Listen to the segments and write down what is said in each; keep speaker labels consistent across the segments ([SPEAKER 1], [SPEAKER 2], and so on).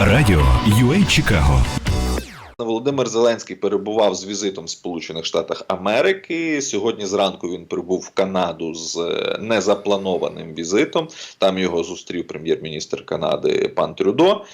[SPEAKER 1] Радіо UA Чикаго.
[SPEAKER 2] Володимир Зеленський перебував з візитом в Сполучених Штатах Америки. Сьогодні зранку він прибув в Канаду з е, незапланованим візитом. Там його зустрів прем'єр-міністр Канади пан Трюдо.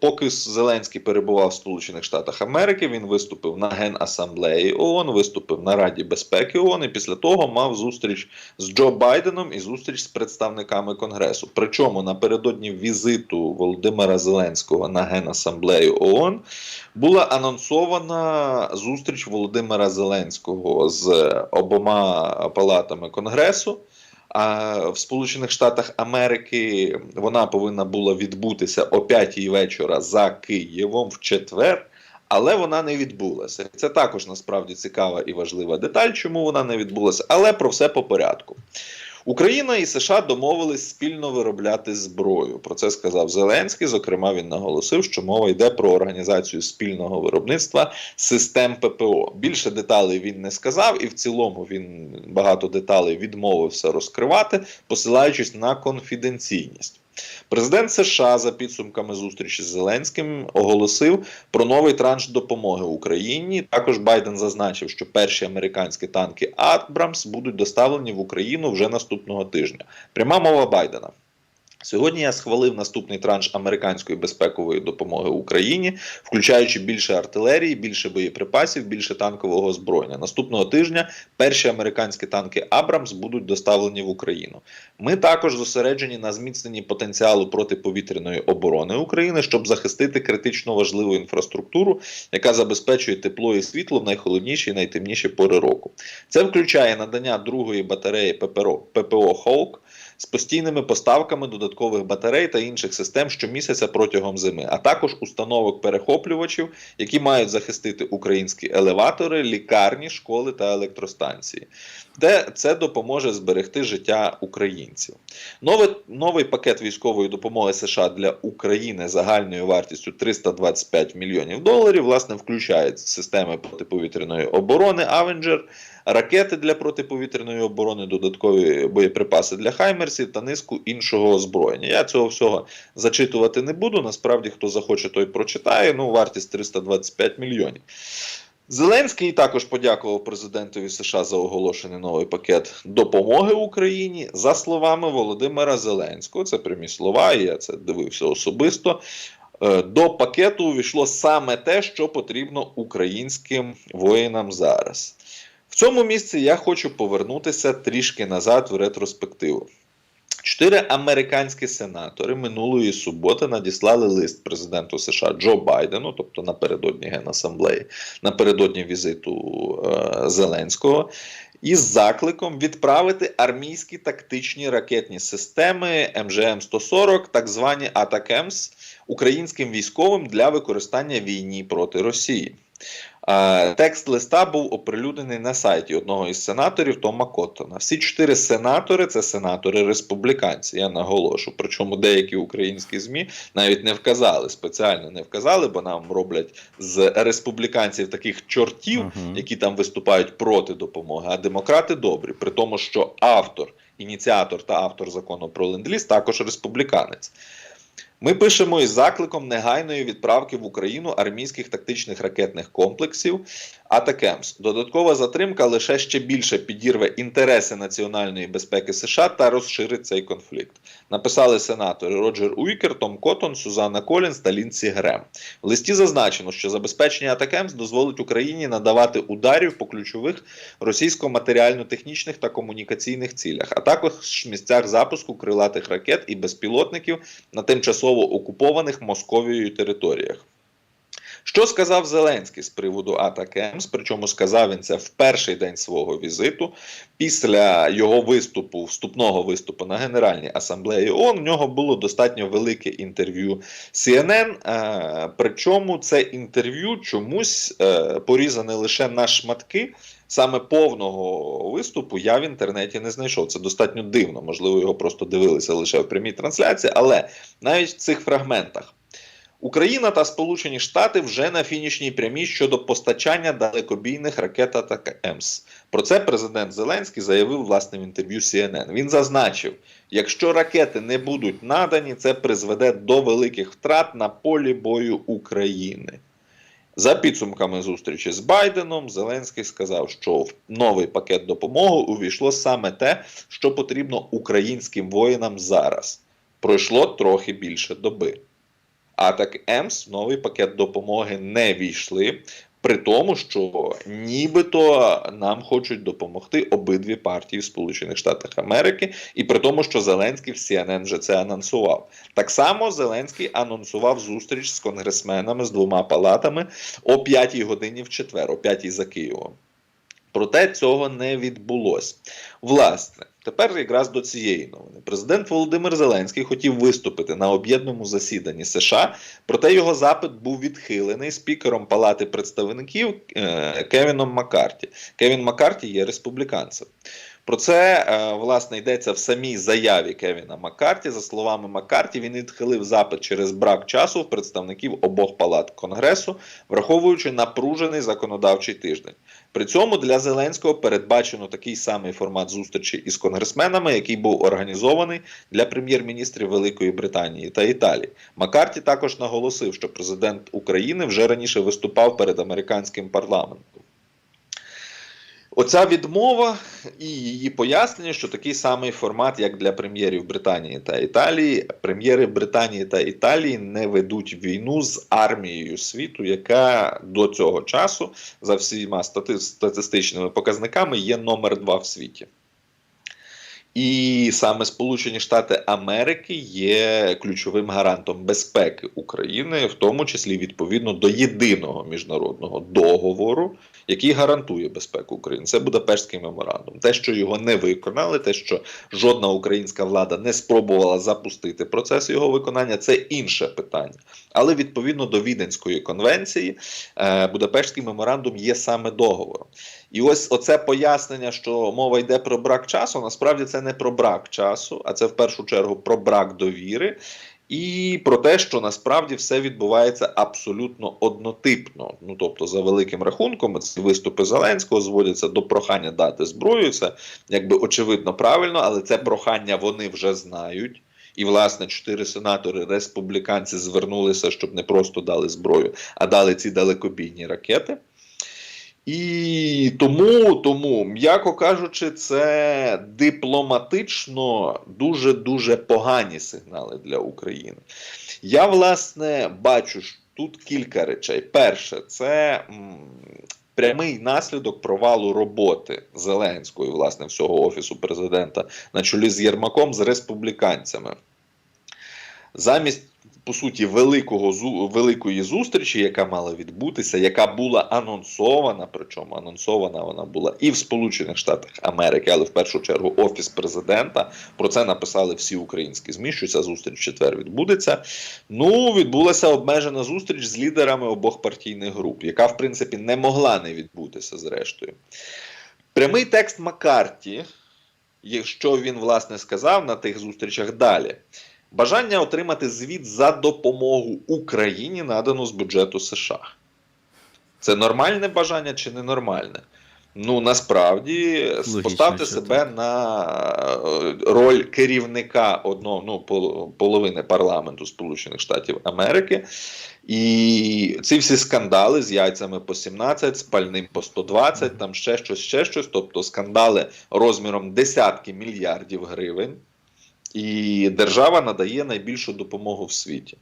[SPEAKER 2] Поки Зеленський перебував в Сполучених Штатах Америки, він виступив на Генасамблеї ООН, виступив на Раді безпеки ООН і після того мав зустріч з Джо Байденом і зустріч з представниками Конгресу. Причому напередодні візиту Володимира Зеленського на Генасамблею ООН була анонсована зустріч Володимира Зеленського з обома палатами Конгресу. А в Сполучених Штатах Америки вона повинна була відбутися о 5 вечора за Києвом в четвер. Але вона не відбулася. Це також насправді цікава і важлива деталь, чому вона не відбулася. Але про все по порядку. Україна і США домовились спільно виробляти зброю. Про це сказав Зеленський. Зокрема, він наголосив, що мова йде про організацію спільного виробництва систем ППО. Більше деталей він не сказав, і в цілому він багато деталей відмовився розкривати, посилаючись на конфіденційність. Президент США за підсумками зустрічі з Зеленським оголосив про новий транш допомоги Україні. Також Байден зазначив, що перші американські танки Абрамс будуть доставлені в Україну вже наступного тижня. Пряма мова Байдена. Сьогодні я схвалив наступний транш американської безпекової допомоги Україні, включаючи більше артилерії, більше боєприпасів, більше танкового озброєння. Наступного тижня перші американські танки Абрамс будуть доставлені в Україну. Ми також зосереджені на зміцненні потенціалу протиповітряної оборони України, щоб захистити критично важливу інфраструктуру, яка забезпечує тепло і світло в найхолодніші і найтемніші пори року. Це включає надання другої батареї ППО, ППО Холк з постійними поставками додаткових батарей та інших систем щомісяця протягом зими, а також установок перехоплювачів, які мають захистити українські елеватори, лікарні, школи та електростанції, де це допоможе зберегти життя українців. Новий, новий пакет військової допомоги США для України загальною вартістю 325 мільйонів доларів, власне, включає системи протиповітряної оборони Авенджер ракети для протиповітряної оборони, додаткові боєприпаси для Хаймерсів та низку іншого озброєння. Я цього всього зачитувати не буду. Насправді, хто захоче, той прочитає. Ну, вартість 325 мільйонів. Зеленський також подякував президентові США за оголошений новий пакет допомоги Україні. За словами Володимира Зеленського, це прямі слова, я це дивився особисто. Е, До пакету увійшло саме те, що потрібно українським воїнам зараз. В цьому місці я хочу повернутися трішки назад в ретроспективу. Чотири американські сенатори минулої суботи надіслали лист президенту США Джо Байдену, тобто напередодні Генасамблеї, напередодні візиту е, Зеленського, із закликом відправити армійські тактичні ракетні системи МЖМ-140, так звані Атакемс, українським військовим для використання війні проти Росії. Текст листа був оприлюднений на сайті одного із сенаторів Тома Коттона. Всі чотири сенатори це сенатори-республіканці. Я наголошу. Причому деякі українські ЗМІ навіть не вказали, спеціально не вказали, бо нам роблять з республіканців таких чортів,
[SPEAKER 3] Мгм.
[SPEAKER 2] які там виступають проти допомоги. А демократи добрі, при тому, що автор, ініціатор та автор закону про ленд-ліз також республіканець. Ми пишемо із закликом негайної відправки в Україну армійських тактичних ракетних комплексів Атакемс. Додаткова затримка лише ще більше підірве інтереси національної безпеки США та розширить цей конфлікт. Написали сенатори Роджер Уікер, Том Коттон, Сузанна Колінс та Лінсі Грем. В листі зазначено, що забезпечення Атакемс дозволить Україні надавати ударів по ключових російсько-матеріально-технічних та комунікаційних цілях, а також місцях запуску крилатих ракет і безпілотників на тимчасово окупованих Московією територіях. Що сказав Зеленський з приводу Атакемс? Причому сказав він це в перший день свого візиту. Після його виступу, вступного виступу на Генеральній асамблеї ООН, в нього було достатньо велике інтерв'ю CNN. Е, причому це інтерв'ю чомусь е, порізане лише на шматки. Саме повного виступу я в інтернеті не знайшов. Це достатньо дивно. Можливо, його просто дивилися лише в прямій трансляції, але навіть в цих фрагментах Україна та Сполучені Штати вже на фінішній прямій щодо постачання далекобійних ракет АТАК-ЕМС. Про це президент Зеленський заявив власне в інтерв'ю CNN. Він зазначив, якщо ракети не будуть надані, це призведе до великих втрат на полі бою України. За підсумками зустрічі з Байденом, Зеленський сказав, що в новий пакет допомоги увійшло саме те, що потрібно українським воїнам зараз. Пройшло трохи більше доби. А так ЕМС в новий пакет допомоги не війшли, при тому, що нібито нам хочуть допомогти обидві партії в Сполучених Штатах Америки, і при тому, що Зеленський в CNN вже це анонсував. Так само Зеленський анонсував зустріч з конгресменами з двома палатами о 5 годині в четвер, о 5 за Києвом. Проте цього не відбулося. Власне, тепер якраз до цієї новини. Президент Володимир Зеленський хотів виступити на об'єднаному засіданні США, проте його запит був відхилений спікером Палати представників е, Кевіном Маккарті. Кевін Маккарті є республіканцем. Про це е, власне йдеться в самій заяві Кевіна Маккарті. За словами Маккарті, він відхилив запит через брак часу в представників обох палат Конгресу, враховуючи напружений законодавчий тиждень. При цьому для Зеленського передбачено такий самий формат зустрічі із конгресменами, який був організований для прем'єр-міністрів Великої Британії та Італії. Маккарті також наголосив, що президент України вже раніше виступав перед американським парламентом. Оця відмова і її пояснення, що такий самий формат, як для прем'єрів Британії та Італії. Прем'єри Британії та Італії не ведуть війну з армією світу, яка до цього часу за всіма стати статистичними показниками є номер два в світі. І саме Сполучені Штати Америки є ключовим гарантом безпеки України, в тому числі відповідно до єдиного міжнародного договору, який гарантує безпеку України. Це Будапештський меморандум. Те, що його не виконали, те, що жодна українська влада не спробувала запустити процес його виконання, це інше питання. Але відповідно до Віденської конвенції, е, Будапештський меморандум є саме договором. І ось оце пояснення, що мова йде про брак часу. Насправді це не про брак часу, а це в першу чергу про брак довіри. І про те, що насправді все відбувається абсолютно однотипно. Ну тобто, за великим рахунком, ці виступи Зеленського зводяться до прохання дати зброю. Це якби очевидно правильно, але це прохання вони вже знають. І, власне, чотири сенатори республіканці звернулися, щоб не просто дали зброю, а дали ці далекобійні ракети. І тому, тому, м'яко кажучи, це дипломатично дуже-дуже погані сигнали для України. Я, власне, бачу тут кілька речей. Перше, це прямий наслідок провалу роботи Зеленського і, власне, всього Офісу президента на чолі з Єрмаком з республіканцями. Замість по суті, великого великої зустрічі, яка мала відбутися, яка була анонсована. Причому анонсована вона була і в Сполучених Штатах Америки, але в першу чергу Офіс президента. Про це написали всі українські змі. Що ця зустріч в четвер відбудеться. Ну, відбулася обмежена зустріч з лідерами обох партійних груп, яка в принципі не могла не відбутися зрештою. Прямий текст Маккарті, що він власне сказав на тих зустрічах далі. Бажання отримати звіт за допомогу Україні надану з бюджету США. Це нормальне бажання чи ненормальне? Ну насправді Логічно, поставте себе так. на е, роль керівника одного ну, половини парламенту Сполучених Штатів Америки. І ці всі скандали з яйцями по 17, з пальним по 120, там ще щось, ще щось. Тобто скандали розміром десятки мільярдів гривень і держава надає найбільшу допомогу в світі.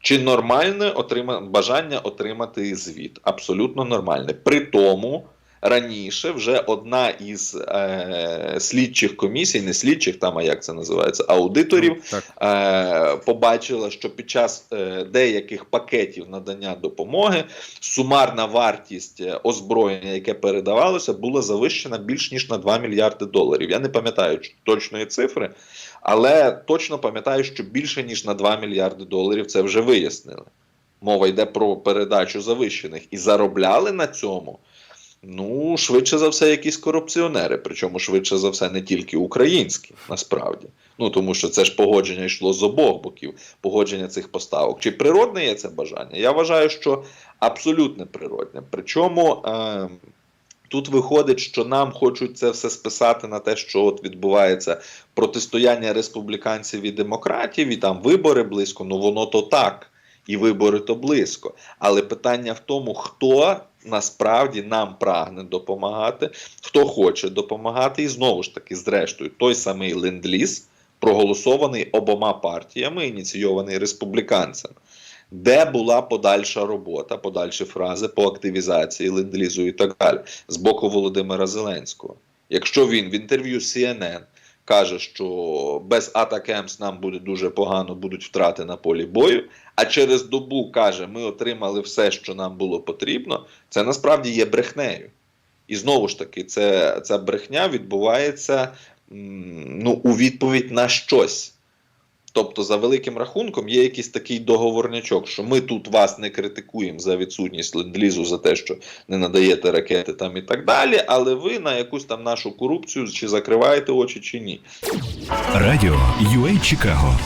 [SPEAKER 2] Чи нормальне отрима... бажання отримати звіт? Абсолютно нормальне. При тому раніше вже одна із е, слідчих комісій, не слідчих, там а як це називається, аудиторів, ну, е, побачила, що під час е, деяких пакетів надання допомоги сумарна вартість е, озброєння, яке передавалося, була завищена більш ніж на 2 мільярди доларів. Я не пам'ятаю точної цифри. Але точно пам'ятаю, що більше ніж на 2 мільярди доларів це вже вияснили. Мова йде про передачу завищених і заробляли на цьому Ну, швидше за все, якісь корупціонери, причому швидше за все не тільки українські, насправді. Ну тому що це ж погодження йшло з обох боків, погодження цих поставок. Чи природне є це бажання? Я вважаю, що абсолютно природне. Причому е, тут виходить, що нам хочуть це все списати на те, що от відбувається протистояння республіканців і демократів, і там вибори близько. Ну воно то так. І вибори то близько. Але питання в тому, хто насправді нам прагне допомагати, хто хоче допомагати, і знову ж таки, зрештою, той самий ленд-ліз, проголосований обома партіями, ініційований республіканцями. Де була подальша робота, подальші фрази по активізації ленд-лізу і так далі з боку Володимира Зеленського? Якщо він в інтерв'ю CNN каже, що без Атакемс нам буде дуже погано, будуть втрати на полі бою, а через добу каже, ми отримали все, що нам було потрібно, це насправді є брехнею. І знову ж таки, це, ця брехня відбувається ну, у відповідь на щось. Тобто, за великим рахунком, є якийсь такий договорнячок, що ми тут вас не критикуємо за відсутність ленд-лізу, за те, що не надаєте ракети там і так далі, але ви на якусь там нашу корупцію чи закриваєте очі, чи ні.
[SPEAKER 1] Радіо UA Чикаго